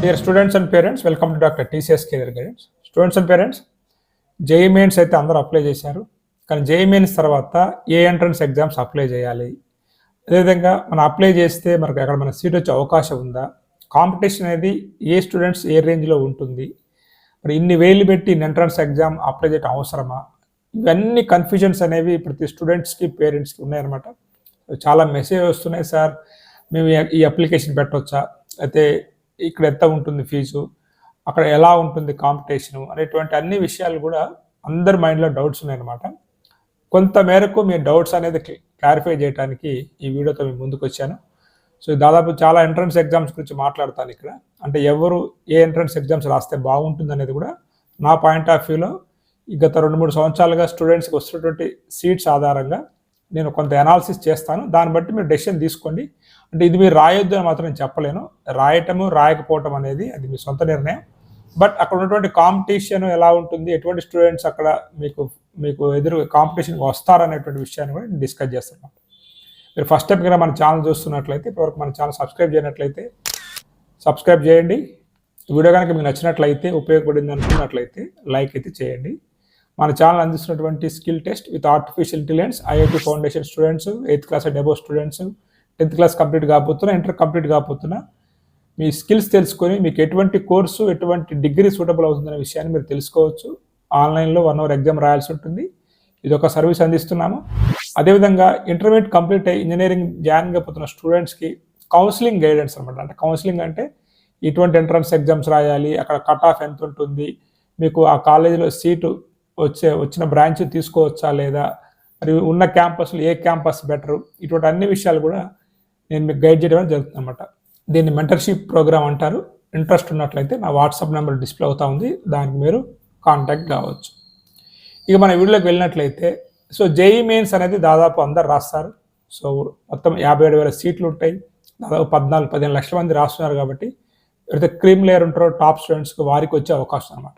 Dear students and parents welcome to doctor TCS care guidance students and parents JEE mains అయితే అందరూ apply చేశారు. కానీ JEE mains తర్వాత ఏ entrance exams apply చేయాలి. అదేవిధంగా మనం అప్లై చేస్తే మనకు అక్కడ మన సీట్ వచ్చే అవకాశం ఉందా? కాంపిటీషన్ అనేది ఏ స్టూడెంట్స్ ఏ రేంజ్లో ఉంటుంది. మరి ఇన్ని వేలు పెట్టి ఎంట్రన్స్ ఎగ్జామ్ అప్లై చేయడం అవసరమా? ఇవన్నీ కన్ఫ్యూజన్స్ అనేవి ప్రతి స్టూడెంట్స్కి పేరెంట్స్కి ఉన్నాయన్నమాట. చాలా మెసేజ్ వస్తున్నాయి సార్. మేము ఈ- ఈ అప్లికేషన్ పెట్టవచ్చా అయితే ఇక్కడ ఎంత ఉంటుంది ఫీజు? అక్కడ ఎలా ఉంటుంది కాంపిటీషను? అనేటువంటి అన్ని విషయాలు కూడా అందరి మైండ్లో డౌట్స్ ఉన్నాయన్నమాట. కొంత మేరకు మీ డౌట్స్ అనేది క్లారిఫై చేయడానికి ఈ వీడియోతో మేము ముందుకు వచ్చాను. సో దాదాపు చాలా ఎంట్రన్స్ ఎగ్జామ్స్ గురించి మాట్లాడతాను ఇక్కడ. అంటే ఎవరు ఏ ఎంట్రన్స్ ఎగ్జామ్స్ రాస్తే బాగుంటుంది అనేది కూడా నా పాయింట్ ఆఫ్ వ్యూలో గత రెండు మూడు సంవత్సరాలుగా స్టూడెంట్స్కి వస్తున్నటువంటి సీట్స్ ఆధారంగా నేను కొంత అనాలిసిస్ చేస్తాను. దాన్ని బట్టి మీరు డెసిషన్ తీసుకోండి. అంటే ఇది మీరు రాయొద్దు అని మాత్రం నేను చెప్పలేను. రాయటము రాయకపోవటం అనేది అది మీ సొంత నిర్ణయం. బట్ అక్కడ ఉన్నటువంటి కాంపిటీషన్ ఎలా ఉంటుంది ఎటువంటి స్టూడెంట్స్ అక్కడ మీకు మీకు ఎదురు కాంపిటీషన్కి వస్తారనేటువంటి విషయాన్ని కూడా డిస్కస్ చేస్తున్నాను. మీరు ఫస్ట్ టైం కనుక మన ఛానల్ చూస్తున్నట్లయితే ఇప్పటివరకు మన ఛానల్ సబ్స్క్రైబ్ చేయనట్లయితే సబ్స్క్రైబ్ చేయండి. వీడియో కనుక మీకు నచ్చినట్లయితే ఉపయోగపడింది అనుకున్నట్లయితే లైక్ అయితే చేయండి. మన ఛానల్ అందిస్తున్నటువంటి skill test with artificial intelligence IIT foundation students eighth class and students tenth class complete కాకపోతున్నా inter complete కాకపోతున్నా మీ స్కిల్స్ తెలుసుకొని మీకు ఎటువంటి కోర్సు ఎటువంటి డిగ్రీ సూటబుల్ అవుతుందనే విషయాన్ని మీరు తెలుసుకోవచ్చు. ఆన్లైన్లో వన్ అవర్ ఎగ్జామ్ రాయాల్సి ఉంటుంది. ఇది ఒక సర్వీస్ అందిస్తున్నాము. అదేవిధంగా ఇంటర్మీడియట్ కంప్లీట్ అయ్యి ఇంజనీరింగ్ జాయిన్ అయిపోతున్న స్టూడెంట్స్కి కౌన్సిలింగ్ గైడెన్స్ అనమాట అంటే కౌన్సిలింగ్ అంటే ఇటువంటి ఎంట్రన్స్ ఎగ్జామ్స్ రాయాలి అక్కడ కట్ ఆఫ్ ఎంత ఉంటుంది మీకు ఆ కాలేజీలో సీటు వచ్చే వచ్చిన బ్రాంచ్ తీసుకోవచ్చా లేదా మరి ఉన్న క్యాంపస్లో ఏ క్యాంపస్ బెటర్ ఇటువంటి అన్ని విషయాలు కూడా నేను మీకు గైడ్ చేయడం జరుగుతుంది అనమాట దీన్ని మెంటర్షిప్ ప్రోగ్రామ్ అంటారు. ఇంట్రెస్ట్ ఉన్నట్లయితే నా వాట్సాప్ నెంబర్ డిస్ప్లే అవుతా ఉంది. దానికి మీరు కాంటాక్ట్ కావచ్చు. ఇక మన వీడియోలోకి వెళ్ళినట్లయితే సో జేఈ మెయిన్స్ అనేది దాదాపు అందరు రాస్తారు. సో మొత్తం యాభై ఏడు వేల సీట్లు ఉంటాయి. దాదాపు పద్నాలుగు పదిహేను లక్షల మంది రాస్తున్నారు కాబట్టి ఎవరైతే క్రీమ్ లేయర్ ఉంటారో టాప్ స్టూడెంట్స్కి వారికి వచ్చే అవకాశం అనమాట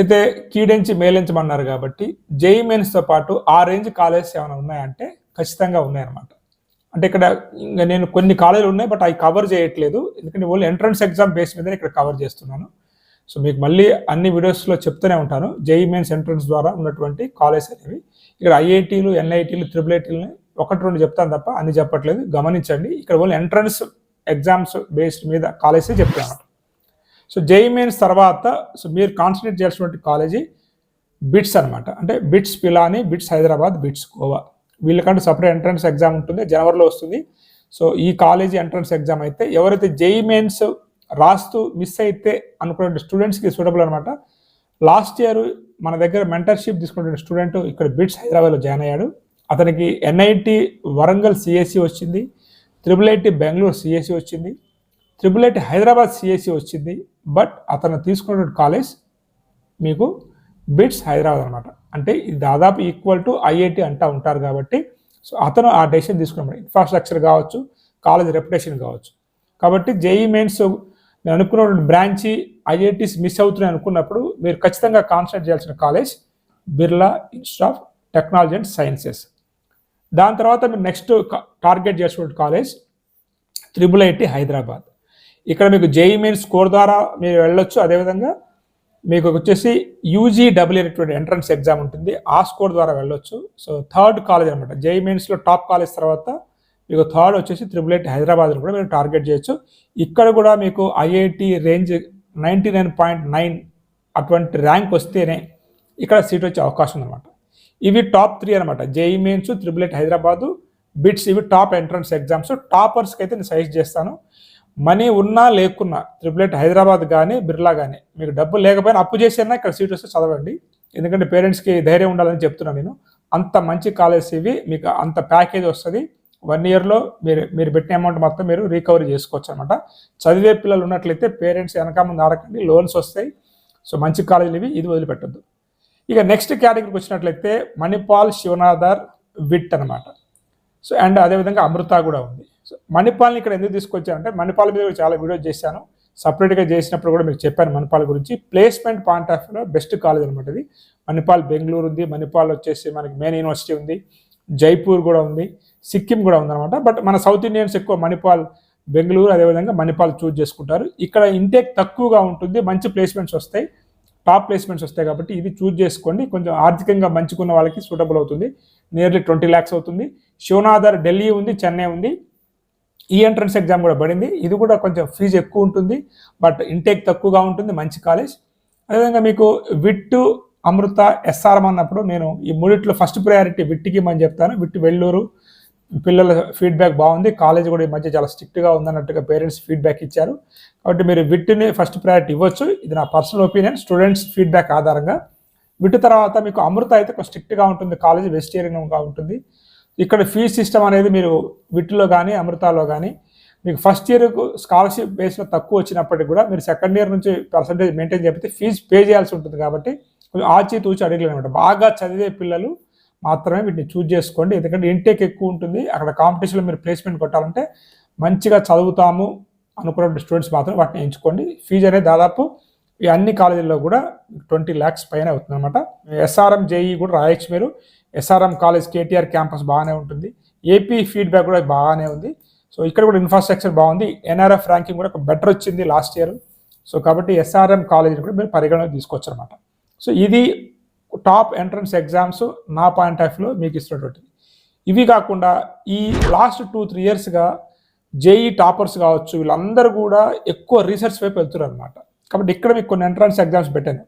అయితే కీడెంచి మేలించమన్నారు కాబట్టి జేఈ మెయిన్స్తో పాటు ఆ రేంజ్ కాలేజెస్ ఏమైనా ఉన్నాయంటే ఖచ్చితంగా ఉన్నాయన్నమాట. అంటే ఇక్కడ ఇంకా నేను కొన్ని కాలేజీలు ఉన్నాయి బట్ అవి కవర్ చేయట్లేదు. ఎందుకంటే ఓన్లీ ఎంట్రన్స్ ఎగ్జామ్ బేస్ మీద ఇక్కడ కవర్ చేస్తున్నాను. సో మీకు మళ్ళీ అన్ని వీడియోస్లో చెప్తూనే ఉంటాను. జేఈ మెయిన్స్ ఎంట్రన్స్ ద్వారా ఉన్నటువంటి కాలేజ్ అనేవి. ఇక్కడ ఐఐటీలు ఎన్ఐటీలు త్రిబుల్ ఐటీలు ఒకటి రెండు చెప్తాను తప్ప అన్ని చెప్పట్లేదు. గమనించండి. ఇక్కడ ఓన్లీ ఎంట్రన్స్ ఎగ్జామ్స్ బేస్డ్ మీద కాలేజే చెప్తాను సో జేఈ మెయిన్స్ తర్వాత సో మీరు కాన్సన్ట్రేట్ చేయాల్సినటువంటి కాలేజీ బిట్స్ అన్నమాట. అంటే BITS Pilani BITS Hyderabad BITS Goa. వీళ్ళకంటూ separate entrance exam ఉంటుంది. జనవరిలో వస్తుంది. సో ఈ కాలేజీ ఎంట్రన్స్ ఎగ్జామ్ అయితే ఎవరైతే జేఈ మెయిన్స్ రాస్తూ మిస్ అయితే అనుకునే స్టూడెంట్స్కి సూటబుల్ అనమాట లాస్ట్ ఇయర్ మన దగ్గర మెంటర్షిప్ తీసుకున్న స్టూడెంట్ ఇక్కడ బిట్స్ హైదరాబాద్లో జాయిన్ అయ్యాడు. అతనికి ఎన్ఐటి వరంగల్ సిఎస్సి వచ్చింది. త్రిబుల్ ఐటి బెంగళూరు సిఎస్సి వచ్చింది. త్రిబుల్ ఐటి హైదరాబాద్ సిఎస్సి వచ్చింది. బట్ అతను తీసుకున్న కాలేజ్ మీకు బిట్స్ హైదరాబాద్ అనమాట అంటే ఇది దాదాపు ఈక్వల్ టు ఐఐటి అంటా ఉంటారు కాబట్టి సో అతను ఆ డెసిషన్ తీసుకున్నాడు. ఇన్ఫ్రాస్ట్రక్చర్ కావచ్చు కాలేజ్ రెప్యుటేషన్ కావచ్చు. కాబట్టి జేఈ మెయిన్స్ నేను అనుకున్న బ్రాంచి ఐఐటీస్ మిస్ అవుతున్నాయి అనుకున్నప్పుడు మీరు ఖచ్చితంగా కాన్సన్ట్రేట్ చేయాల్సిన college Birla institute of technology and sciences దాని తర్వాత మీరు నెక్స్ట్ టార్గెట్ చేసిన కాలేజ్ త్రిబుల్ ఐటి హైదరాబాద్ ఇక్కడ మీకు జేఈ మెయిన్ స్కోర్ ద్వారా మీరు వెళ్ళొచ్చు. అదేవిధంగా మీకు వచ్చేసి యూజీ డబ్ల్యూ అనేటువంటి ఎంట్రన్స్ ఎగ్జామ్ ఉంటుంది. ఆ స్కోర్ ద్వారా వెళ్ళొచ్చు. సో థర్డ్ కాలేజ్ అనమాట. జేఈ మెయిన్స్లో టాప్ కాలేజ్ తర్వాత మీకు థర్డ్ వచ్చేసి త్రిబుల్ ఎయిట్ హైదరాబాద్ని కూడా మీరు టార్గెట్ చేయొచ్చు. ఇక్కడ కూడా మీకు IIT range ninety nine point nine అటువంటి ర్యాంక్ వస్తేనే ఇక్కడ సీట్ వచ్చే అవకాశం అనమాట ఇవి టాప్ త్రీ అనమాట. JEE mains triple IT Hyderabad BITS ఇవి టాప్ ఎంట్రన్స్ ఎగ్జామ్స్ టాపర్స్కి అయితే నేను సజెస్ట్ చేస్తాను. మనీ ఉన్నా లేకున్నా త్రిబుల్ ఐటీ హైదరాబాద్ కానీ బిర్లా కానీ మీకు డబ్బు లేకపోయినా అప్పు చేసినా ఇక్కడ సీట్ వస్తే చదవండి. ఎందుకంటే పేరెంట్స్కి ధైర్యం ఉండాలని చెప్తున్నాను నేను. అంత మంచి కాలేజ్ ఇవి మీకు అంత ప్యాకేజ్ వస్తుంది. వన్ ఇయర్లో మీరు మీరు పెట్టిన అమౌంట్ మొత్తం మీరు రికవరీ చేసుకోవచ్చు అనమాట చదివే పిల్లలు ఉన్నట్లయితే పేరెంట్స్ వెనక ముందు ఆడకండి. లోన్స్ వస్తాయి. సో మంచి కాలేజీలు ఇవి ఇది వదిలిపెట్టద్దు. ఇక నెక్స్ట్ కేటగిరీకి వచ్చినట్లయితే మణిపాల్ శివనాథర్ విట్ అనమాట సో అండ్ అదేవిధంగా అమృత కూడా ఉంది. సో మణిపాల్ని ఇక్కడ ఎందుకు తీసుకొచ్చానంటే మణిపాల్ మీద కూడా చాలా వీడియోస్ చేశాను. సపరేట్గా చేసినప్పుడు కూడా మీకు చెప్పాను మణిపాల్ గురించి. ప్లేస్మెంట్ పాయింట్ ఆఫ్ వ్యూలో బెస్ట్ కాలేజ్ అనమాట ఇది మణిపాల్ బెంగళూరు ఉంది. మణిపాల్ వచ్చేసి మనకి మెయిన్ యూనివర్సిటీ ఉంది. జైపూర్ కూడా ఉంది. సిక్కిం కూడా ఉందన్నమాట. బట్ మన సౌత్ ఇండియన్స్ ఎక్కువ మణిపాల్ బెంగళూరు అదేవిధంగా మణిపాల్ చూజ్ చేసుకుంటారు. ఇక్కడ ఇంటేక్ తక్కువగా ఉంటుంది. మంచి ప్లేస్మెంట్స్ వస్తాయి. టాప్ ప్లేస్మెంట్స్ వస్తాయి కాబట్టి ఇది చూజ్ చేసుకోండి. కొంచెం ఆర్థికంగా మంచుకున్న వాళ్ళకి సూటబుల్ అవుతుంది. నియర్లీ ట్వంటీ ల్యాక్స్ అవుతుంది. శివనాథర్ ఢిల్లీ ఉంది. చెన్నై ఉంది. ఈ ఎంట్రన్స్ ఎగ్జామ్ కూడా పడింది. ఇది కూడా కొంచెం ఫీజు ఎక్కువ ఉంటుంది బట్ ఇంటేక్ తక్కువగా ఉంటుంది మంచి కాలేజ్ అదేవిధంగా మీకు విట్టు అమృత ఎస్ఆర్ఎం అన్నప్పుడు నేను ఈ మూడిట్లో ఫస్ట్ ప్రయారిటీ విట్టికి మనం చెప్తాను. విట్టు వెల్లూరు పిల్లల ఫీడ్బ్యాక్ బాగుంది. కాలేజ్ కూడా ఈ మధ్య చాలా స్ట్రిక్ట్గా ఉందన్నట్టుగా పేరెంట్స్ ఫీడ్బ్యాక్ ఇచ్చారు. కాబట్టి మీరు విట్టుని ఫస్ట్ ప్రయారిటీ ఇవ్వచ్చు. ఇది నా పర్సనల్ ఒపీనియన్ స్టూడెంట్స్ ఫీడ్బ్యాక్ ఆధారంగా. విట్టు తర్వాత మీకు అమృత అయితే కొంచెం స్ట్రిక్ట్గా ఉంటుంది కాలేజ్ వెజిటేరియన్గా ఉంటుంది. ఇక్కడ ఫీజ్ సిస్టమ్ అనేది మీరు విట్లో కానీ అమృతాలో కానీ మీకు ఫస్ట్ ఇయర్కు స్కాలర్షిప్ బేస్లో తక్కువ వచ్చినప్పటికీ కూడా మీరు సెకండ్ ఇయర్ నుంచి పర్సంటేజ్ మెయింటైన్ చేపితే ఫీజు పే చేయాల్సి ఉంటుంది కాబట్టి కొంచెం ఆచి తూచి అడగలేనమాట బాగా చదివే పిల్లలు మాత్రమే వీటిని చూజ్ చేసుకోండి. ఎందుకంటే ఇంటేక్ ఎక్కువ ఉంటుంది. అక్కడ కాంపిటీషన్లో మీరు ప్లేస్మెంట్ కొట్టాలంటే మంచిగా చదువుతాము అనుకున్న స్టూడెంట్స్ మాత్రం వాటిని ఎంచుకోండి. ఫీజు అనేది దాదాపు ఈ అన్ని కాలేజీల్లో కూడా ట్వంటీ ల్యాక్స్ పైన అవుతుంది అనమాట ఎస్ఆర్ఎం జేఈ కూడా రాయొచ్చు మీరు. ఎస్ఆర్ఎం కాలేజ్ కేటీఆర్ క్యాంపస్ బాగానే ఉంటుంది. ఏపీ ఫీడ్బ్యాక్ కూడా బాగానే ఉంది. సో ఇక్కడ కూడా ఇన్ఫ్రాస్ట్రక్చర్ బాగుంది. ఎన్ఆర్ఎఫ్ ర్యాంకింగ్ కూడా బెటర్ వచ్చింది లాస్ట్ ఇయర్. సో కాబట్టి ఎస్ఆర్ఎం కాలేజ్ కూడా మీరు పరిగణన తీసుకోవచ్చు అనమాట సో ఇది టాప్ ఎంట్రన్స్ ఎగ్జామ్స్ నా పాయింట్ ఆఫ్ వ్యూలో మీకు ఇస్తున్నటువంటిది ఇవి కాకుండా ఈ లాస్ట్ టూ త్రీ ఇయర్స్గా జేఈ టాపర్స్ కావచ్చు వీళ్ళందరూ కూడా ఎక్కువ రీసెర్చ్ వైపు వెళ్తున్నారు అనమాట కాబట్టి ఇక్కడ మీకు కొన్ని ఎంట్రన్స్ ఎగ్జామ్స్ పెట్టాను.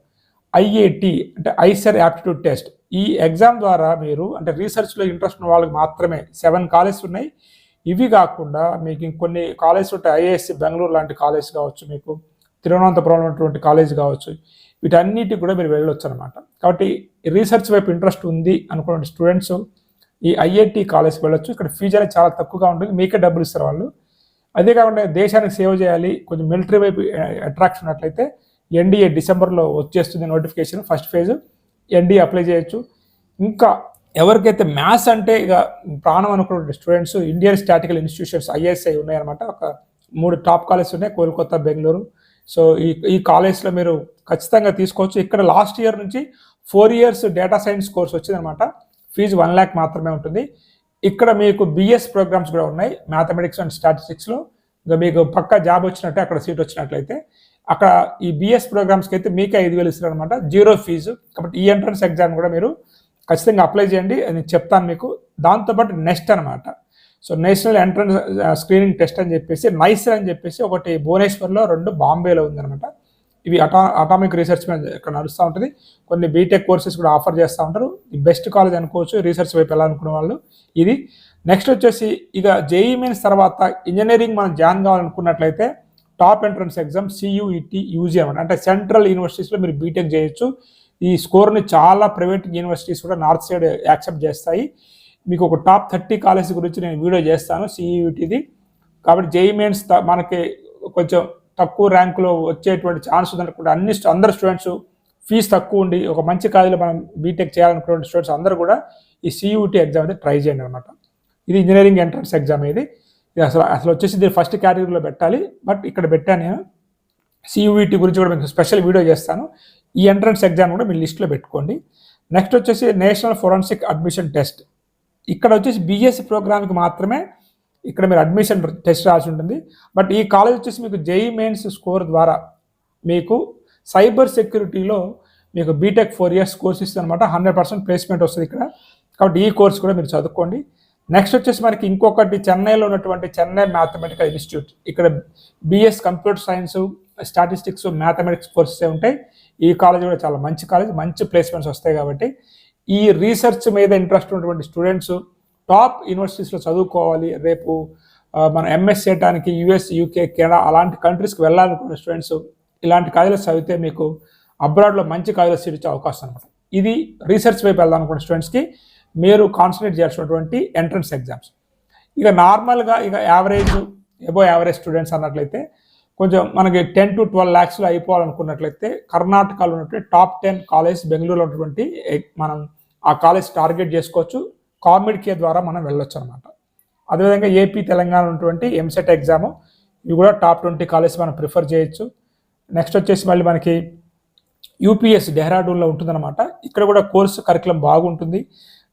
ఐఏటి అంటే ఐసర్ యాప్టిట్యూడ్ టెస్ట్ ఈ ఎగ్జామ్ ద్వారా మీరు అంటే రీసెర్చ్లో ఇంట్రెస్ట్ ఉన్న వాళ్ళకి మాత్రమే సెవెన్ కాలేజెస్ ఉన్నాయి. ఇవి కాకుండా మీకు ఇంకొన్ని కాలేజెస్ ఉంటాయి. ఐఏఎస్సి బెంగళూరు లాంటి కాలేజ్ కావచ్చు మీకు. తిరువనంతపురం ఉన్నటువంటి కాలేజ్ కావచ్చు. వీటన్నిటికి కూడా మీరు వెళ్ళొచ్చు అనమాట కాబట్టి రీసెర్చ్ వైపు ఇంట్రెస్ట్ ఉంది అనుకున్న స్టూడెంట్స్ ఈ ఐఐటి కాలేజ్కి వెళ్ళొచ్చు. ఇక్కడ ఫీజు అనేది చాలా తక్కువగా ఉంటుంది. మీకే డబ్బులు ఇస్తారు వాళ్ళు. అదే కాకుండా దేశానికి సేవ చేయాలి కొంచెం మిలిటరీ వైపు అట్రాక్షన్ ఉన్నట్లయితే ఎన్డీఏ డిసెంబర్లో వచ్చేస్తుంది notification first phase NDA apply చేయొచ్చు. ఇంకా ఎవరికైతే మ్యాథ్స్ అంటే ఇక ప్రాణం అనుకున్న students Indian statistical institutions ISI ఉన్నాయన్నమాట. ఒక మూడు టాప్ కాలేజెస్ ఉన్నాయి కోల్కతా బెంగళూరు. సో ఈ ఈ కాలేజ్లో మీరు ఖచ్చితంగా తీసుకోవచ్చు. ఇక్కడ లాస్ట్ ఇయర్ నుంచి four years data science course వచ్చిందనమాట ఫీజు వన్ ల్యాక్ మాత్రమే ఉంటుంది. ఇక్కడ మీకు బిఎస్ ప్రోగ్రామ్స్ కూడా ఉన్నాయి. మ్యాథమెటిక్స్ అండ్ స్టాటిస్టిక్స్లో ఇంకా మీకు పక్క జాబ్ వచ్చినట్టే అక్కడ సీట్ వచ్చినట్లయితే. అక్కడ ఈ బిఎస్ ప్రోగ్రామ్స్కి అయితే మీకే ఐదు వేలు ఇస్తారు అనమాట జీరో ఫీజు కాబట్టి ఈ ఎంట్రన్స్ ఎగ్జామ్ కూడా మీరు ఖచ్చితంగా అప్లై చేయండి. అని చెప్తాను మీకు. దాంతోపాటు నెక్స్ట్ అనమాట so national entrance screening test అని చెప్పేసి నైసర్ అని చెప్పేసి ఒకటి భువనేశ్వర్లో రెండు బాంబేలో ఉందన్నమాట. ఇవి అటా అటామిక్ రీసెర్చ్ మీద ఇక్కడ నడుస్తూ ఉంటుంది. కొన్ని బీటెక్ కోర్సెస్ కూడా ఆఫర్ చేస్తూ ఉంటారు. బెస్ట్ కాలేజ్ అనుకోవచ్చు రీసెర్చ్ వైపు వెళ్ళాలనుకునే వాళ్ళు. ఇది నెక్స్ట్ వచ్చేసి ఇక జేఈ మీన్స్ తర్వాత ఇంజనీరింగ్ మనం join కావాలనుకున్నట్లయితే top entrance exam CUET UG అనమాట అంటే సెంట్రల్ యూనివర్సిటీస్లో మీరు బీటెక్ చేయొచ్చు. ఈ స్కోర్ని చాలా ప్రైవేట్ యూనివర్సిటీస్ కూడా నార్త్ సైడ్ యాక్సెప్ట్ చేస్తాయి. మీకు ఒక టాప్ థర్టీ కాలేజ్ గురించి నేను వీడియో చేస్తాను సిఈయూటీది కాబట్టి జేఈ మెయిన్స్ మనకి కొంచెం తక్కువ ర్యాంకులో వచ్చేటువంటి ఛాన్స్ ఉందనుకుంటే అన్ని అందరు స్టూడెంట్స్ ఫీజు తక్కువ ఉండి ఒక మంచి కాలేజీలో మనం బీటెక్ చేయాలనుకున్న స్టూడెంట్స్ అందరూ కూడా ఈ సియూటీ ఎగ్జామ్ అయితే ట్రై చేయండి అనమాట ఇది ఇంజనీరింగ్ ఎంట్రన్స్ ఎగ్జామ్ ఇది. ఇది అసలు అసలు వచ్చేసి దీన్ని ఫస్ట్ కేటగిరీలో పెట్టాలి. బట్ ఇక్కడ పెట్టాను నేను. సియూఈటీ గురించి కూడా మీకు స్పెషల్ వీడియో చేస్తాను. ఈ ఎంట్రన్స్ ఎగ్జామ్ కూడా మీ లిస్ట్లో పెట్టుకోండి. నెక్స్ట్ వచ్చేసి నేషనల్ ఫోరెన్సిక్ అడ్మిషన్ టెస్ట్ ఇక్కడ వచ్చేసి బీఎస్సీ ప్రోగ్రామ్కి మాత్రమే ఇక్కడ మీరు అడ్మిషన్ టెస్ట్ రాసి ఉంటుంది. బట్ ఈ కాలేజ్ వచ్చేసి మీకు జేఈ మెయిన్స్ స్కోర్ ద్వారా మీకు సైబర్ సెక్యూరిటీలో మీకు బీటెక్ ఫోర్ ఇయర్స్ కోర్స్ ఇస్తుంది అనమాట హండ్రెడ్ పర్సెంట్ ప్లేస్మెంట్ వస్తుంది ఇక్కడ. కాబట్టి ఈ కోర్స్ కూడా మీరు చదువుకోండి. నెక్స్ట్ వచ్చేసి మనకి ఇంకొకటి చెన్నైలో ఉన్నటువంటి చెన్నై మ్యాథమెటికల్ ఇన్స్టిట్యూట్ ఇక్కడ BS computer science statistics mathematics courses ఉంటాయి. ఈ కాలేజ్ కూడా చాలా మంచి కాలేజ్ మంచి ప్లేస్మెంట్స్ వస్తాయి కాబట్టి ఈ రీసెర్చ్ మీద ఇంట్రెస్ట్ ఉన్నటువంటి స్టూడెంట్స్ టాప్ యూనివర్సిటీస్లో చదువుకోవాలి. రేపు మనం ఎంఎస్ చేయడానికి యుఎస్ యూకే కెనడా అలాంటి కంట్రీస్కి వెళ్ళాలనుకున్న స్టూడెంట్స్ ఇలాంటి కాలేజెస్ చదివితే మీకు అబ్రాడ్లో మంచి కాలేజెస్ సీట్ ఇచ్చే అవకాశం అనమాట ఇది రీసెర్చ్ వైపు వెళ్దామనుకున్న స్టూడెంట్స్కి మీరు కాన్సన్ట్రేట్ చేయాల్సినటువంటి ఎంట్రన్స్ ఎగ్జామ్స్. ఇక నార్మల్గా ఇక యావరేజ్ ఎబో యావరేజ్ స్టూడెంట్స్ అన్నట్లయితే కొంచెం మనకి టెన్ టు ట్వెల్వ్ ల్యాక్స్లో అయిపోవాలనుకున్నట్లయితే కర్ణాటకలో ఉన్నటువంటి టాప్ టెన్ కాలేజ్ బెంగళూరులో ఉన్నటువంటి మనం ఆ కాలేజ్ టార్గెట్ చేసుకోవచ్చు. కామెడ్ కే ద్వారా మనం వెళ్ళొచ్చు అనమాట అదేవిధంగా ఏపీ తెలంగాణ ఉన్నటువంటి ఎంసెట్ ఎగ్జామ్ ఇవి కూడా టాప్ ట్వంటీ కాలేజ్ మనం ప్రిఫర్ చేయొచ్చు. నెక్స్ట్ వచ్చేసి మళ్ళీ మనకి యూపీఎస్ డెహ్రాడూన్లో ఉంటుందన్నమాట. ఇక్కడ కూడా కోర్సు కరికులం బాగుంటుంది.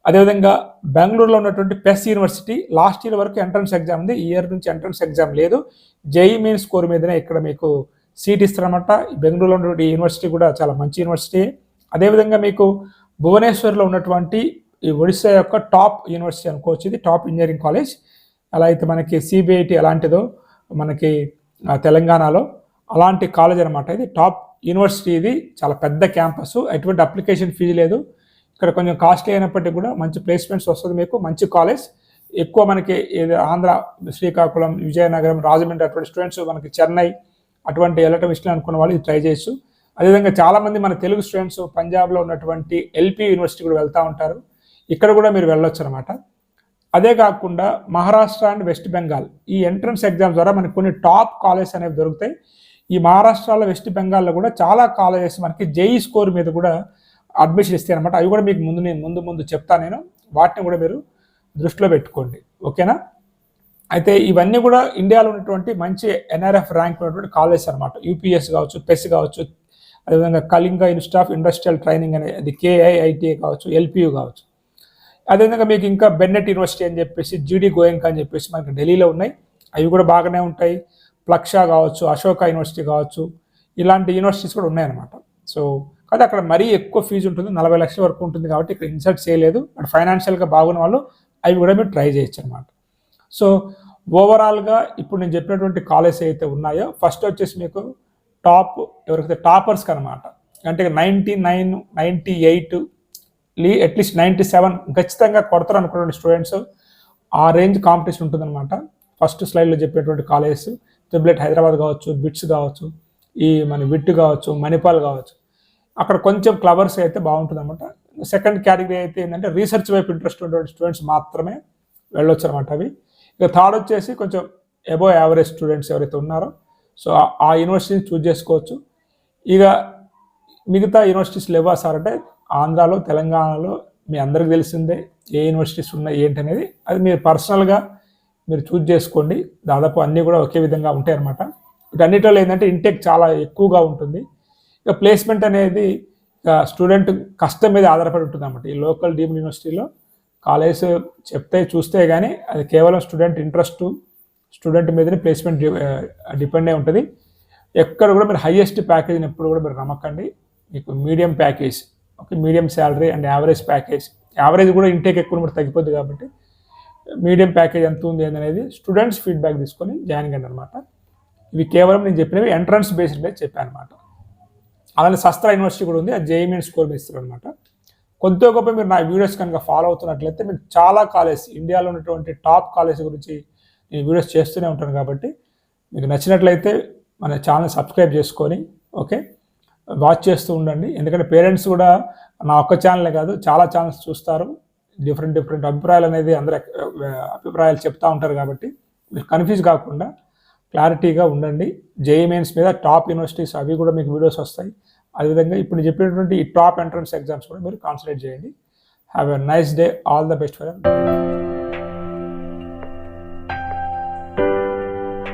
అదేవిధంగా బెంగళూరులో ఉన్నటువంటి పెస్ యూనివర్సిటీ లాస్ట్ ఇయర్ వరకు ఎంట్రన్స్ ఎగ్జామ్ ఉంది. ఈ ఇయర్ నుంచి ఎంట్రన్స్ ఎగ్జామ్ లేదు. జేఈ మెయిన్ స్కోర్ మీదనే ఇక్కడ మీకు సీట్ ఇస్తారనమాట ఈ బెంగళూరులో ఉన్నటువంటి యూనివర్సిటీ కూడా చాలా మంచి యూనివర్సిటీ అదేవిధంగా మీకు భువనేశ్వర్లో ఉన్నటువంటి ఈ ఒడిశా యొక్క టాప్ యూనివర్సిటీ అనుకోవచ్చు ఇది టాప్ ఇంజనీరింగ్ కాలేజ్. అలా అయితే మనకి సిబిఐటి ఎలాంటిదో మనకి తెలంగాణలో అలాంటి కాలేజ్ అనమాట ఇది. టాప్ యూనివర్సిటీ ఇది. చాలా పెద్ద క్యాంపస్ ఎటువంటి అప్లికేషన్ ఫీజు లేదు. ఇక్కడ కొంచెం కాస్ట్లీ అయినప్పటికీ కూడా మంచి ప్లేస్మెంట్స్ వస్తుంది మీకు. మంచి కాలేజ్. ఎక్కువ మనకి ఆంధ్ర శ్రీకాకుళం విజయనగరం రాజమండ్రి అటువంటి స్టూడెంట్స్ మనకి చెన్నై అటువంటి వెళ్ళటం ఇష్టం అనుకున్న వాళ్ళు ఇది ట్రై చేయొచ్చు. అదేవిధంగా చాలామంది మన తెలుగు స్టూడెంట్స్ పంజాబ్లో ఉన్నటువంటి ఎల్పి యూనివర్సిటీ కూడా వెళ్తూ ఉంటారు. ఇక్కడ కూడా మీరు వెళ్ళొచ్చు అనమాట అదే కాకుండా మహారాష్ట్ర అండ్ వెస్ట్ బెంగాల్ ఈ ఎంట్రన్స్ ఎగ్జామ్స్ ద్వారా మనకి కొన్ని టాప్ కాలేజెస్ అనేవి దొరుకుతాయి. ఈ మహారాష్ట్రలో వెస్ట్ బెంగాల్లో కూడా చాలా కాలేజెస్ మనకి జేఈ స్కోర్ మీద కూడా అడ్మిషన్ ఇస్తాయి అనమాట అవి కూడా మీకు ముందు నేను ముందు ముందు చెప్తాను నేను. వాటిని కూడా మీరు దృష్టిలో పెట్టుకోండి. ఓకేనా? అయితే ఇవన్నీ కూడా ఇండియాలో ఉన్నటువంటి మంచి ఎన్ఆర్ఎఫ్ ర్యాంక్ ఉన్నటువంటి కాలేజెస్ అనమాట యూపీఎస్ కావచ్చు పెస్ కావచ్చు అదేవిధంగా Kalinga institute of industrial training అనేది కేఐఐటిఏ కావచ్చు ఎల్పియు కావచ్చు. అదేవిధంగా మీకు ఇంకా బెన్నెట్ యూనివర్సిటీ అని చెప్పేసి జీడి గోయంక అని చెప్పేసి మనకి ఢిల్లీలో ఉన్నాయి. అవి కూడా బాగానే ఉంటాయి. ప్లక్షా కావచ్చు అశోక యూనివర్సిటీ కావచ్చు ఇలాంటి యూనివర్సిటీస్ కూడా ఉన్నాయన్నమాట. సో కాదు అక్కడ మరీ ఎక్కువ ఫీజు ఉంటుంది. నలభై లక్షల వరకు ఉంటుంది కాబట్టి ఇక్కడ ఇన్సర్ట్ చేయలేదు. బట్ ఫైనాన్షియల్గా బాగున్న వాళ్ళు అవి కూడా మీరు ట్రై చేయొచ్చు అనమాట సో ఓవరాల్గా ఇప్పుడు నేను చెప్పినటువంటి కాలేజ్ అయితే ఉన్నాయో ఫస్ట్ వచ్చేసి మీకు టాప్ ఎవరికైతే టాపర్స్కి అనమాట అంటే నైంటీ నైన్ నైంటీ ఎయిట్ లీ అట్లీస్ట్ నైంటీ సెవెన్ ఖచ్చితంగా కొడతారు అనుకున్న స్టూడెంట్స్ ఆ రేంజ్ కాంపిటీషన్ ఉంటుందన్నమాట. ఫస్ట్ స్లైడ్లో చెప్పేటువంటి కాలేజెస్ ట్రిబ్లెట్ హైదరాబాద్ కావచ్చు బిట్స్ కావచ్చు ఈ మన విట్ కావచ్చు మణిపాల్ కావచ్చు. అక్కడ కొంచెం క్లవర్స్ అయితే బాగుంటుంది అనమాట సెకండ్ కేటగిరీ అయితే ఏంటంటే రీసెర్చ్ వైపు ఇంట్రెస్ట్ ఉన్నటువంటి స్టూడెంట్స్ మాత్రమే వెళ్ళొచ్చు అనమాట అవి. ఇక థర్డ్ వచ్చేసి కొంచెం ఎబో యావరేజ్ స్టూడెంట్స్ ఎవరైతే ఉన్నారో సో ఆ- ఆ యూనివర్సిటీని చూజ్ చేసుకోవచ్చు. ఇక మిగతా యూనివర్సిటీస్ లేవా సార్ అంటే ఆంధ్రాలో తెలంగాణలో మీ అందరికి తెలిసిందే ఏ యూనివర్సిటీస్ ఉన్నాయి ఏంటి అనేది అది మీరు పర్సనల్గా మీరు చూజ్ చేసుకోండి. దాదాపు అన్నీ కూడా ఒకే విధంగా ఉంటాయి అన్నమాట వీటన్నిటిలో ఏంటంటే ఇంటెక్ చాలా ఎక్కువగా ఉంటుంది. ఇక ప్లేస్మెంట్ అనేది స్టూడెంట్ కష్టం మీద ఆధారపడి ఉంటుంది అన్నమాట ఈ లోకల్ డీమ్డ్ యూనివర్సిటీలో కాలేజ్ చెప్తే చూస్తే కానీ అది కేవలం స్టూడెంట్ ఇంట్రెస్ట్ స్టూడెంట్ మీదనే ప్లేస్మెంట్ డిపెండ్ అయి ఉంటుంది. ఎక్కడ కూడా మీరు హైయెస్ట్ ప్యాకేజ్ని ఎప్పుడు కూడా మీరు నమ్మకండి. మీకు medium package okay medium salary and average package. Average కూడా ఇంటేక్ ఎక్కువ మరి తగ్గిపోద్ది కాబట్టి మీడియం ప్యాకేజ్ ఎంత ఉంది అనేది స్టూడెంట్స్ ఫీడ్బ్యాక్ తీసుకొని జాయిన్ కండి అనమాట ఇవి కేవలం నేను చెప్పినవి ఎంట్రన్స్ బేస్డ్ మీద చెప్పాను అనమాట అలానే శస్త్ర యూనివర్సిటీ కూడా ఉంది అది జేఈమెన్ స్కోర్ మీద ఇస్తారు అనమాట కొద్దిగా గొప్ప మీరు నా వీడియోస్ కనుక ఫాలో అవుతున్నట్లయితే మీరు చాలా కాలేజ్ ఇండియాలో ఉన్నటువంటి టాప్ కాలేజ్ గురించి నేను వీడియోస్ చేస్తూనే ఉంటాను కాబట్టి మీకు నచ్చినట్లయితే మన ఛానల్ సబ్స్క్రైబ్ చేసుకొని ఓకే? వాచ్ చేస్తూ ఉండండి. ఎందుకంటే పేరెంట్స్ కూడా నా ఒక్క ఛానలే కాదు చాలా ఛానల్స్ చూస్తారు. డిఫరెంట్ డిఫరెంట్ అభిప్రాయాలు అనేది అందరు అభిప్రాయాలు చెప్తూ ఉంటారు కాబట్టి మీరు కన్ఫ్యూజ్ కాకుండా క్లారిటీగా ఉండండి. జేఈ మెయిన్స్ మీద టాప్ యూనివర్సిటీస్ అవి కూడా మీకు వీడియోస్ వస్తాయి. అదేవిధంగా ఇప్పుడు చెప్పినటువంటి ఈ టాప్ ఎంట్రన్స్ ఎగ్జామ్స్ కూడా మీరు కాన్సన్ట్రేట్ చేయండి. Have a nice day. All the best for